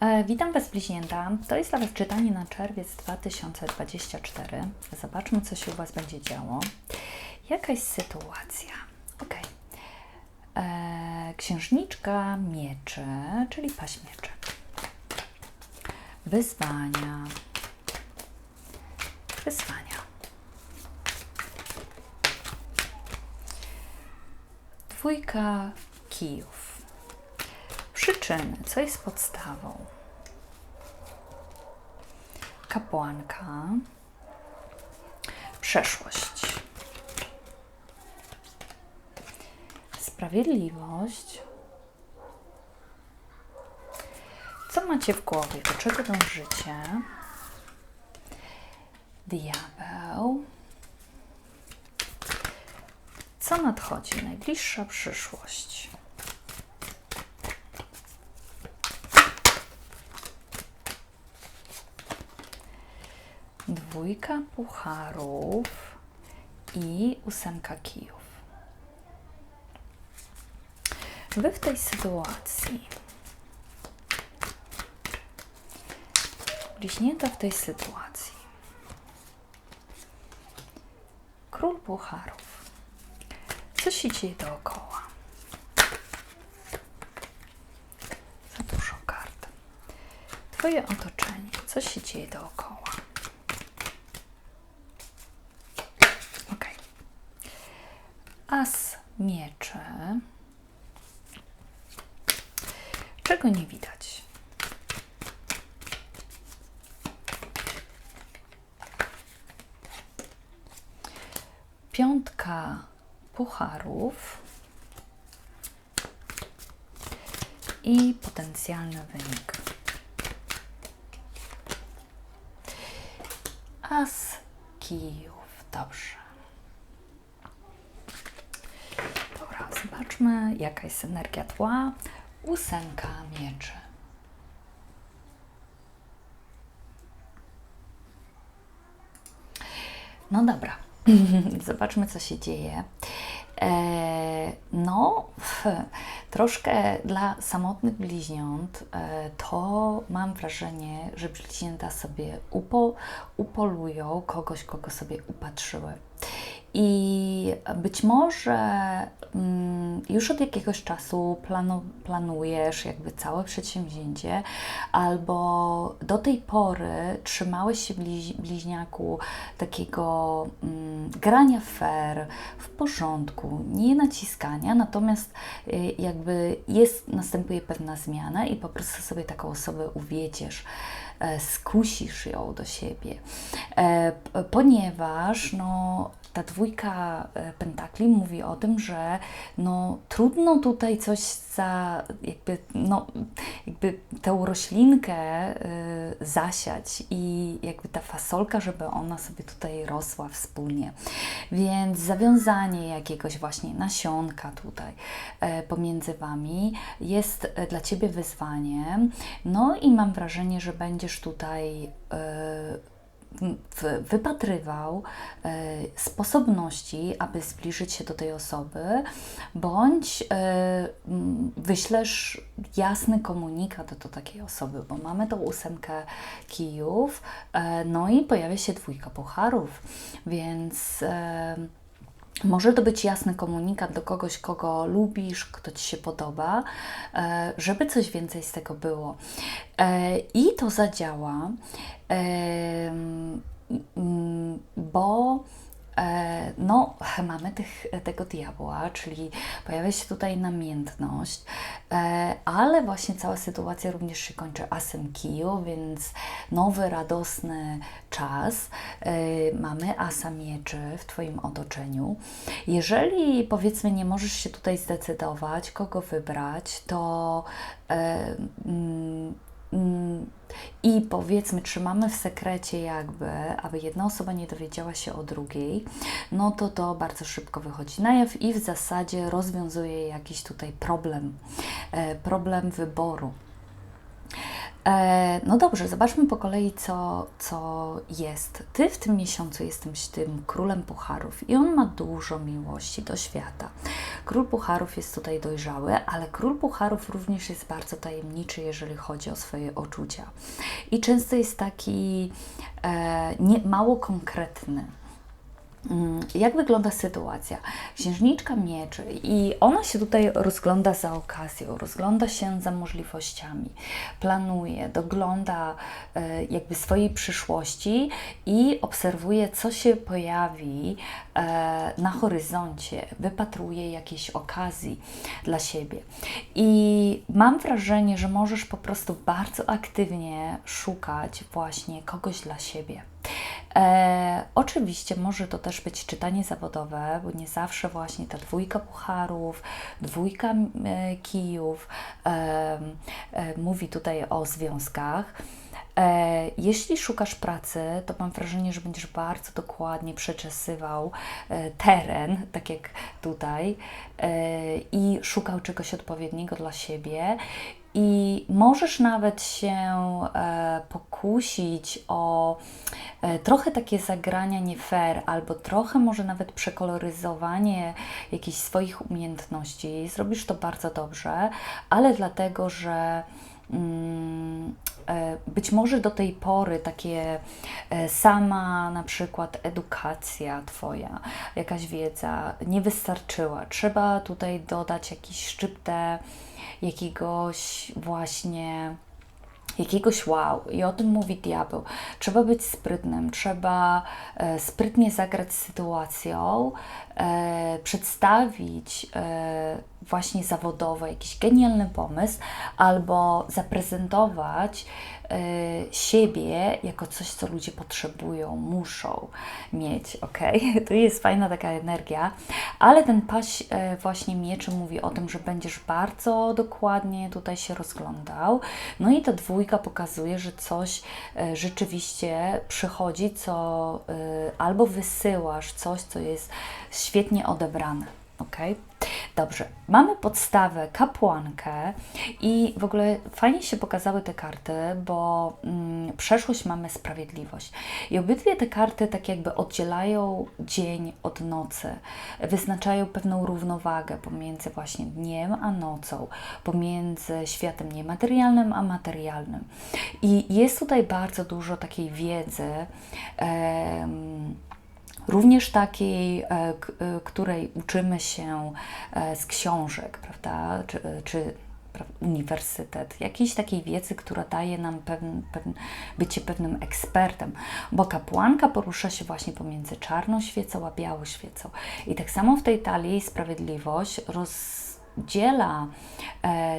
E, Witam Was, bliźnięta. To jest dla Was czytanie na czerwiec 2024. Zobaczmy, co się u Was będzie działo. Jakaś sytuacja. Ok. E, księżniczka mieczy, czyli paśmieczek. Wyzwania. Wyzwania. Dwójka kijów. Przyczyny. Co jest podstawą? Kapłanka. Przeszłość. Sprawiedliwość. Co macie w głowie? Do czego dążycie? Diabeł. Co nadchodzi? Najbliższa przyszłość. Dwójka pucharów i ósemka kijów. Wy w tej sytuacji, bliźnięta w tej sytuacji, król pucharów, co się dzieje dookoła? Za dużo kart. Twoje otoczenie, co się dzieje dookoła? Ok. As miecze. Czego nie widać? Piątka pucharów i potencjalny wynik. As kijów. Dobrze. Dobra, zobaczmy, jaka jest energia tła. Ósemka mieczy. No dobra, zobaczmy, co się dzieje. E, no, troszkę dla samotnych bliźniąt e, to mam wrażenie, że bliźnięta sobie upo, upolują kogoś, kogo sobie upatrzyły. I być może mm, już od jakiegoś czasu planu, planujesz jakby całe przedsięwzięcie, albo do tej pory trzymałeś się bliź, bliźniaku takiego mm, grania fair, w porządku, nie naciskania, natomiast y, jakby jest, następuje pewna zmiana i po prostu sobie taką osobę uwiedziesz e, skusisz ją do siebie, e, ponieważ no, ta dwójka e, pentakli mówi o tym, że no, trudno tutaj coś za jakby, no, jakby tę roślinkę y, zasiać i jakby ta fasolka, żeby ona sobie tutaj rosła wspólnie. Więc zawiązanie jakiegoś właśnie nasionka tutaj y, pomiędzy Wami jest dla Ciebie wyzwaniem. No i mam wrażenie, że będziesz tutaj y, wypatrywał e, sposobności, aby zbliżyć się do tej osoby, bądź e, wyślesz jasny komunikat do takiej osoby, bo mamy tą ósemkę kijów, e, no i pojawia się dwójka pucharów, więc może to być jasny komunikat do kogoś, kogo lubisz, kto ci się podoba, e, żeby coś więcej z tego było. E, I to zadziała, bo E, no, mamy tych, tego diabła, czyli pojawia się tutaj namiętność, e, ale właśnie cała sytuacja również się kończy asem kiju, więc nowy, radosny czas. E, mamy asa mieczy w Twoim otoczeniu. Jeżeli powiedzmy nie możesz się tutaj zdecydować, kogo wybrać, to mm, i powiedzmy trzymamy w sekrecie jakby, aby jedna osoba nie dowiedziała się o drugiej, no to to bardzo szybko wychodzi na jaw i w zasadzie rozwiązuje jakiś tutaj problem, e, problem wyboru. E, no dobrze, zobaczmy po kolei, co, co jest. Ty w tym miesiącu jesteś tym królem pucharów i on ma dużo miłości do świata. Król pucharów jest tutaj dojrzały, ale król pucharów również jest bardzo tajemniczy, jeżeli chodzi o swoje uczucia. I często jest taki e, nie, mało konkretny. Mm, jak wygląda sytuacja? Księżniczka mieczy i ona się tutaj rozgląda za okazją, rozgląda się za możliwościami, planuje, dogląda e, jakby swojej przyszłości i obserwuje, co się pojawi e, na horyzoncie, wypatruje jakieś okazji dla siebie. I mam wrażenie, że możesz po prostu bardzo aktywnie szukać właśnie kogoś dla siebie. E, oczywiście może to też być czytanie zawodowe, bo nie zawsze właśnie ta dwójka pucharów, dwójka e, kijów e, e, mówi tutaj o związkach. E, jeśli szukasz pracy, to mam wrażenie, że będziesz bardzo dokładnie przeczesywał e, teren, tak jak tutaj, i szukał czegoś odpowiedniego dla siebie i możesz nawet się e, pokusić o e, trochę takie zagrania nie fair, albo trochę może nawet przekoloryzowanie jakichś swoich umiejętności. Zrobisz to bardzo dobrze, ale dlatego, że mm, być może do tej pory takie e, sama na przykład edukacja Twoja, jakaś wiedza nie wystarczyła. Trzeba tutaj dodać jakiś szczyptę jakiegoś właśnie jakiegoś wow. I o tym mówi diabeł. Trzeba być sprytnym, trzeba e, sprytnie zagrać z sytuacją, e, przedstawić e, właśnie zawodowo jakiś genialny pomysł albo zaprezentować y, siebie jako coś, co ludzie potrzebują, muszą mieć, ok? To jest fajna taka energia, ale ten paś y, właśnie mieczy mówi o tym, że będziesz bardzo dokładnie tutaj się rozglądał. No i ta dwójka pokazuje, że coś y, rzeczywiście przychodzi, co albo wysyłasz coś, co jest świetnie odebrane, ok? Dobrze, mamy podstawę kapłankę i w ogóle fajnie się pokazały te karty, bo mm, przeszłość mamy sprawiedliwość. I obydwie te karty tak jakby oddzielają dzień od nocy, wyznaczają pewną równowagę pomiędzy właśnie dniem a nocą, pomiędzy światem niematerialnym a materialnym. I jest tutaj bardzo dużo takiej wiedzy. Em, również takiej, e, e, której uczymy się e, z książek, prawda, czy, czy uniwersytet, jakiejś takiej wiedzy, która daje nam pewien, pewien, bycie pewnym ekspertem, bo kapłanka porusza się właśnie pomiędzy czarną świecą a białą świecą. I tak samo w tej talii sprawiedliwość rozdziela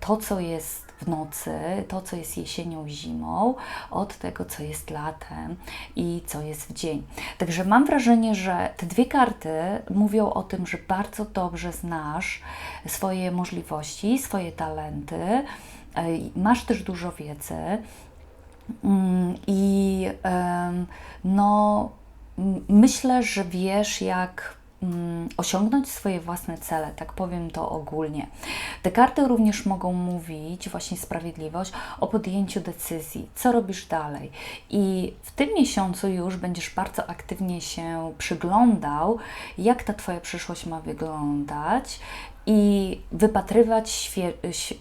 to, co jest w nocy, to co jest jesienią, zimą, od tego co jest latem i co jest w dzień. Także mam wrażenie, że te dwie karty mówią o tym, że bardzo dobrze znasz swoje możliwości, swoje talenty, masz też dużo wiedzy mm, i no myślę, że wiesz jak osiągnąć swoje własne cele, tak powiem to ogólnie. Te karty również mogą mówić, właśnie sprawiedliwość, o podjęciu decyzji, co robisz dalej. I w tym miesiącu już będziesz bardzo aktywnie się przyglądał, jak ta Twoja przyszłość ma wyglądać, i wypatrywać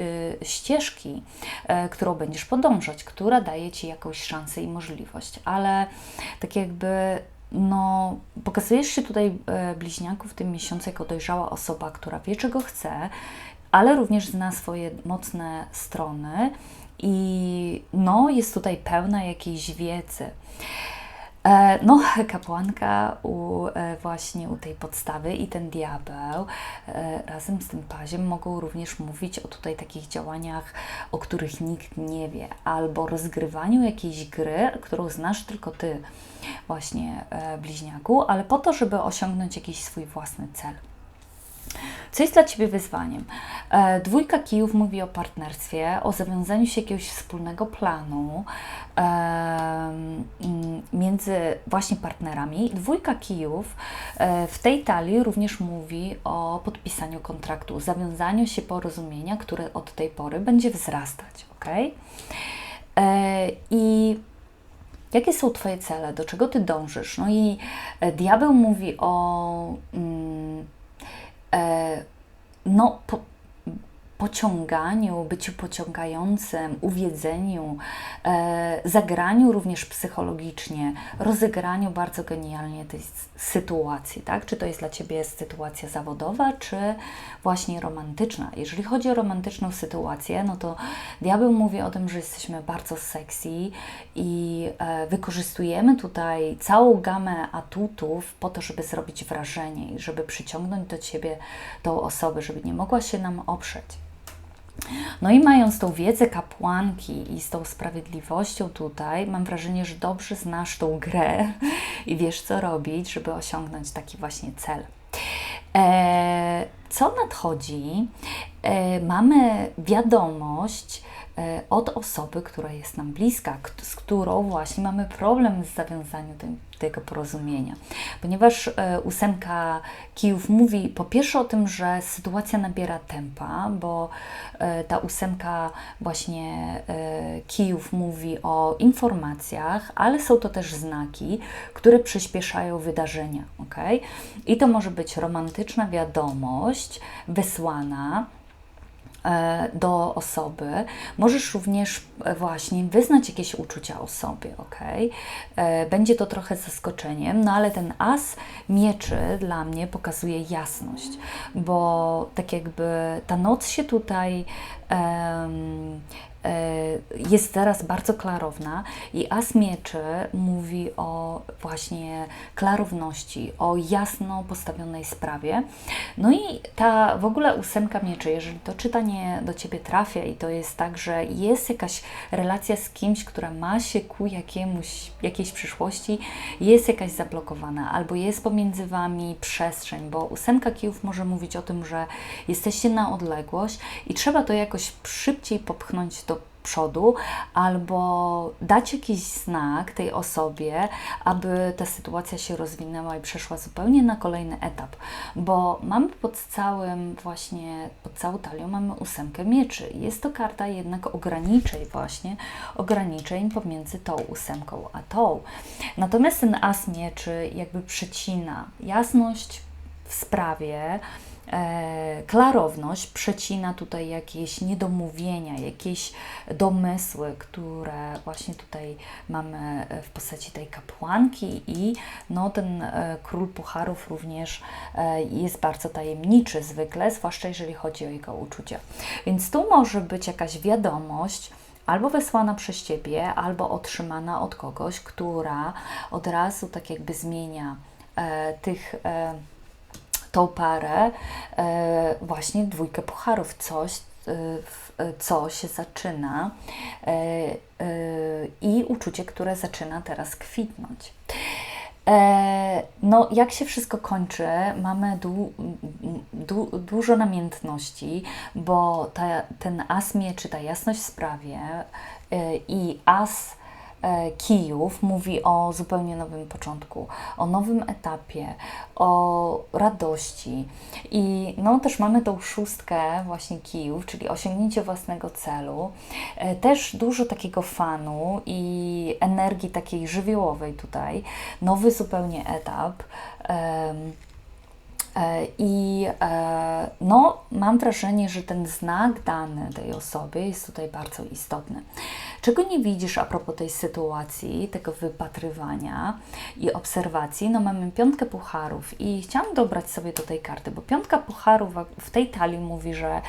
y, ścieżki, e, którą będziesz podążać, która daje Ci jakąś szansę i możliwość. Ale tak jakby no, pokazujesz się tutaj e, bliźniaku w tym miesiącu jako dojrzała osoba, która wie, czego chce, ale również zna swoje mocne strony i no, jest tutaj pełna jakiejś wiedzy. E, no, kapłanka u, e, właśnie u tej podstawy i ten diabeł e, razem z tym paziem mogą również mówić o tutaj takich działaniach, o których nikt nie wie, albo rozgrywaniu jakiejś gry, którą znasz tylko Ty, właśnie bliźniaku, ale po to, żeby osiągnąć jakiś swój własny cel. Co jest dla Ciebie wyzwaniem? E, dwójka kijów mówi o partnerstwie, o zawiązaniu się jakiegoś wspólnego planu e, między właśnie partnerami. Dwójka kijów e, w tej talii również mówi o podpisaniu kontraktu, zawiązaniu się porozumienia, które od tej pory będzie wzrastać. ok? E, I jakie są Twoje cele? Do czego Ty dążysz? No i e, diabeł mówi o. Mm, no, po, pociąganiu, byciu pociągającym, uwiedzeniu, e, zagraniu również psychologicznie, rozegraniu bardzo genialnie tej sytuacji, tak? Czy to jest dla Ciebie sytuacja zawodowa, czy właśnie romantyczna. Jeżeli chodzi o romantyczną sytuację, no to diabeł mówi o tym, że jesteśmy bardzo sexy i e, wykorzystujemy tutaj całą gamę atutów po to, żeby zrobić wrażenie i żeby przyciągnąć do Ciebie tą osobę, żeby nie mogła się nam oprzeć. No i mając tą wiedzę kapłanki i z tą sprawiedliwością tutaj, mam wrażenie, że dobrze znasz tą grę i wiesz, co robić, żeby osiągnąć taki właśnie cel. E, co nadchodzi? E, mamy wiadomość e, od osoby, która jest nam bliska, z którą właśnie mamy problem z zawiązaniem tej, tego porozumienia. Ponieważ e, ósemka kijów mówi po pierwsze o tym, że sytuacja nabiera tempa, bo e, ta ósemka właśnie e, kijów mówi o informacjach, ale są to też znaki, które przyspieszają wydarzenia. Okay? I to może być romantyczna wiadomość wysłana do osoby. Możesz również e, właśnie wyznać jakieś uczucia o sobie, ok? E, będzie to trochę zaskoczeniem, no ale ten as mieczy dla mnie pokazuje jasność, bo tak jakby ta noc się tutaj um, E, jest teraz bardzo klarowna i As Mieczy mówi o właśnie klarowności, o jasno postawionej sprawie. No i ta w ogóle ósemka mieczy, jeżeli to czytanie do Ciebie trafia i to jest tak, że jest jakaś relacja z kimś, która ma się ku jakiemuś, jakiejś przyszłości, jest jakaś zablokowana, albo jest pomiędzy Wami przestrzeń, bo ósemka kijów może mówić o tym, że jesteście na odległość i trzeba to jakoś szybciej popchnąć przodu, albo dać jakiś znak tej osobie, aby ta sytuacja się rozwinęła i przeszła zupełnie na kolejny etap, bo mamy pod całym właśnie, pod całą talią mamy ósemkę mieczy. Jest to karta jednak ograniczeń właśnie, ograniczeń pomiędzy tą ósemką a tą. Natomiast ten as mieczy jakby przecina jasność w sprawie, klarowność przecina tutaj jakieś niedomówienia, jakieś domysły, które właśnie tutaj mamy w postaci tej kapłanki i no, ten e, król pucharów również e, jest bardzo tajemniczy zwykle, zwłaszcza jeżeli chodzi o jego uczucia. Więc tu może być jakaś wiadomość, albo wysłana przez Ciebie, albo otrzymana od kogoś, która od razu tak jakby zmienia e, tych e, tą parę, e, właśnie dwójkę pucharów, coś, e, e, co się zaczyna i uczucie, które zaczyna teraz kwitnąć. No, jak się wszystko kończy, mamy du, du, dużo namiętności, bo ta, ten as mieczy, ta jasność w sprawie i as Kijów mówi o zupełnie nowym początku, o nowym etapie, o radości. I no, też mamy tą szóstkę właśnie Kijów, czyli osiągnięcie własnego celu. E, też dużo takiego fanu i energii takiej żywiołowej tutaj. Nowy zupełnie etap. E, I e, no, mam wrażenie, że ten znak dany tej osobie jest tutaj bardzo istotny. Czego nie widzisz a propos tej sytuacji, tego wypatrywania i obserwacji? No, mamy piątkę pucharów i chciałam dobrać sobie do tej karty, bo piątka pucharów w tej talii mówi, że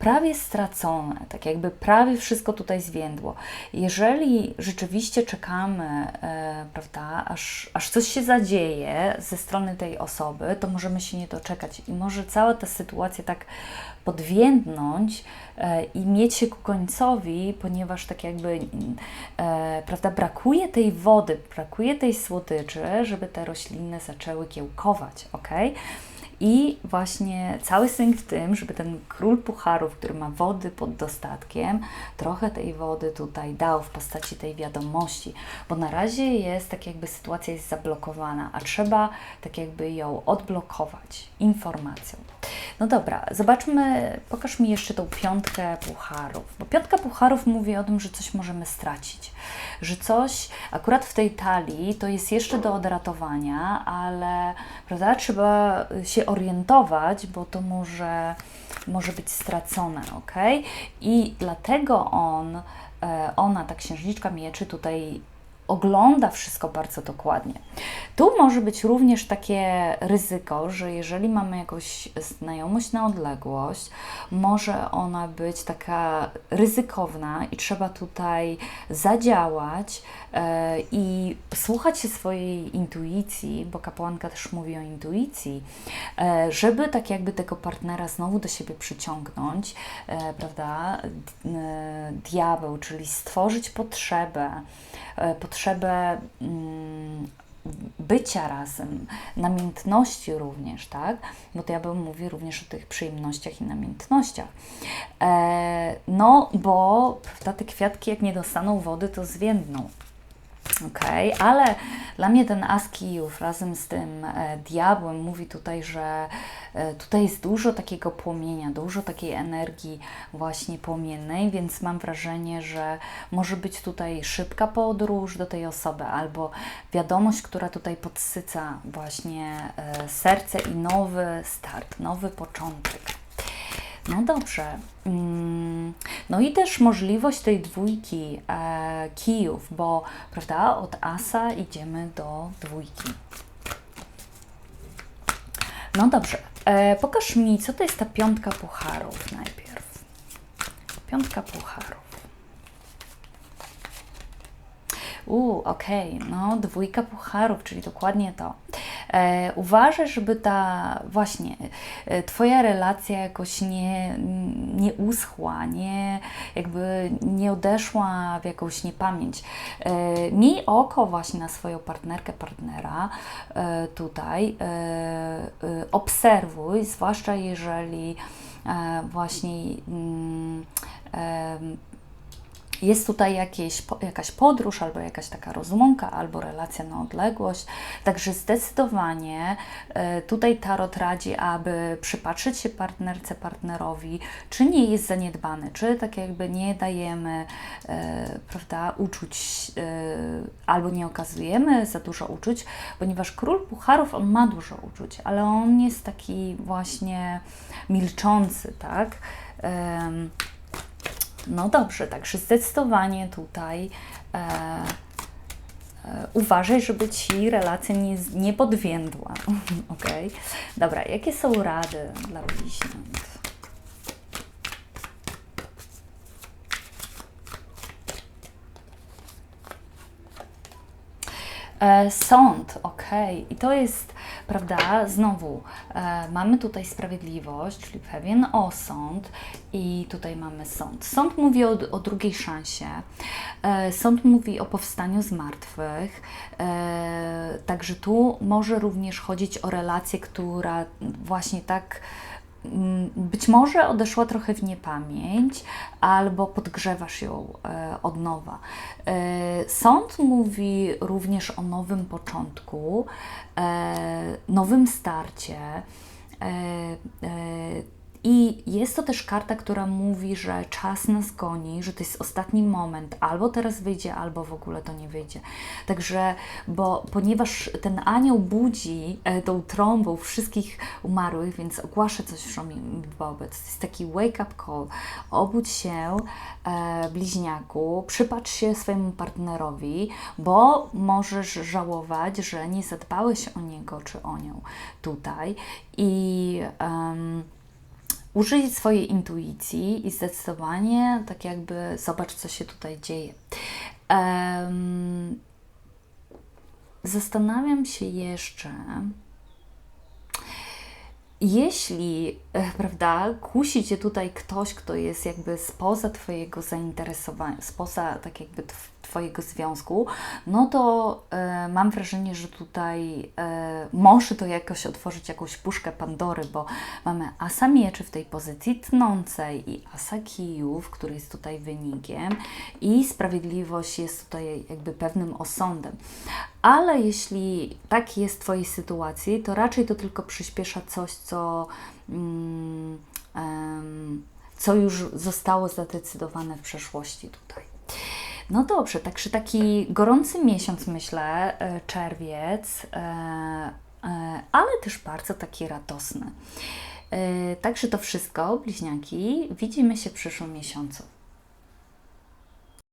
prawie stracone, tak jakby prawie wszystko tutaj zwiędło. Jeżeli rzeczywiście czekamy, e, prawda, aż, aż coś się zadzieje ze strony tej osoby, to możemy się nie doczekać i może cała ta sytuacja tak podwiędnąć e, i mieć się ku końcowi, ponieważ tak jakby e, prawda, brakuje tej wody, brakuje tej słodyczy, żeby te rośliny zaczęły kiełkować, ok? I właśnie cały sęk w tym, żeby ten król pucharów, który ma wody pod dostatkiem, trochę tej wody tutaj dał w postaci tej wiadomości, bo na razie jest tak jakby sytuacja jest zablokowana, a trzeba tak jakby ją odblokować informacją. No dobra, zobaczmy, pokaż mi jeszcze tą piątkę pucharów, bo piątka pucharów mówi o tym, że coś możemy stracić, że coś, akurat w tej talii, to jest jeszcze do odratowania, ale prawda, trzeba się orientować, bo to może, może być stracone, ok? I dlatego on, e, ona, ta księżniczka mieczy tutaj ogląda wszystko bardzo dokładnie. Tu może być również takie ryzyko, że jeżeli mamy jakąś znajomość na odległość, może ona być taka ryzykowna i trzeba tutaj zadziałać e, i słuchać się swojej intuicji, bo kapłanka też mówi o intuicji, e, żeby tak jakby tego partnera znowu do siebie przyciągnąć, e, prawda? E, diabeł, czyli stworzyć potrzebę, e, potrzebę mm, bycia razem, namiętności również, tak? Bo ja bym mówi również o tych przyjemnościach i namiętnościach. E, no, bo te kwiatki jak nie dostaną wody, to zwiędną. Ok, ale dla mnie ten Askijów razem z tym e, diabłem mówi tutaj, że e, tutaj jest dużo takiego płomienia, dużo takiej energii właśnie płomiennej, więc mam wrażenie, że może być tutaj szybka podróż do tej osoby albo wiadomość, która tutaj podsyca właśnie e, serce i nowy start, nowy początek. No dobrze. Mm, no i też możliwość tej dwójki e, kijów, bo prawda, od asa idziemy do dwójki. No dobrze. E, pokaż mi, co to jest ta piątka pucharów najpierw. Piątka pucharów. U, okej, okay. no dwójka pucharów, czyli dokładnie to. E, uważaj, żeby ta właśnie e, Twoja relacja jakoś nie, nie uschła, nie, jakby nie odeszła w jakąś niepamięć. E, miej oko właśnie na swoją partnerkę, partnera tutaj. Obserwuj, zwłaszcza jeżeli właśnie mm, jest tutaj jakieś, jakaś podróż, albo jakaś taka rozłąka, albo relacja na odległość. Także zdecydowanie e, tutaj Tarot radzi, aby przypatrzyć się partnerce, partnerowi, czy nie jest zaniedbany, czy tak jakby nie dajemy, e, prawda, uczuć, e, albo nie okazujemy za dużo uczuć, ponieważ król pucharów, on ma dużo uczuć, ale on jest taki właśnie milczący, tak? No dobrze, także zdecydowanie tutaj e, e, uważaj, żeby Ci relacja nie, nie podwiędła. ok? Dobra, jakie są rady dla bliźniąt? E, sąd, ok. I to jest prawda? Znowu e, mamy tutaj sprawiedliwość, czyli pewien osąd i tutaj mamy sąd. Sąd mówi o, o drugiej szansie, e, sąd mówi o powstaniu z martwych, e, także tu może również chodzić o relację, która właśnie tak być może odeszła trochę w niepamięć, albo podgrzewasz ją e, od nowa. E, sąd mówi również o nowym początku, e, nowym starcie i jest to też karta, która mówi, że czas nas goni, że to jest ostatni moment, albo teraz wyjdzie, albo w ogóle to nie wyjdzie. Także, bo ponieważ ten anioł budzi e, tą trąbą wszystkich umarłych, więc ogłasza coś w wobec. To jest taki wake-up call. Obudź się, e, bliźniaku, przypatrz się swojemu partnerowi, bo możesz żałować, że nie zadbałeś o niego czy o nią tutaj. I. Um, użyj swojej intuicji i zdecydowanie tak jakby zobacz, co się tutaj dzieje. Um, zastanawiam się jeszcze, jeśli, e, prawda, kusi Cię tutaj ktoś, kto jest jakby spoza Twojego zainteresowania, spoza tak jakby Twojego związku, no to e, mam wrażenie, że tutaj e, może to jakoś otworzyć jakąś puszkę Pandory, bo mamy asa mieczy w tej pozycji tnącej i asa kijów, który jest tutaj wynikiem i sprawiedliwość jest tutaj jakby pewnym osądem. Ale jeśli tak jest w Twojej sytuacji, to raczej to tylko przyspiesza coś, co, mm, co już zostało zadecydowane w przeszłości tutaj. No dobrze, także taki gorący miesiąc, myślę, e, czerwiec, e, e, ale też bardzo taki radosny. Także to wszystko, bliźniaki. Widzimy się w przyszłym miesiącu.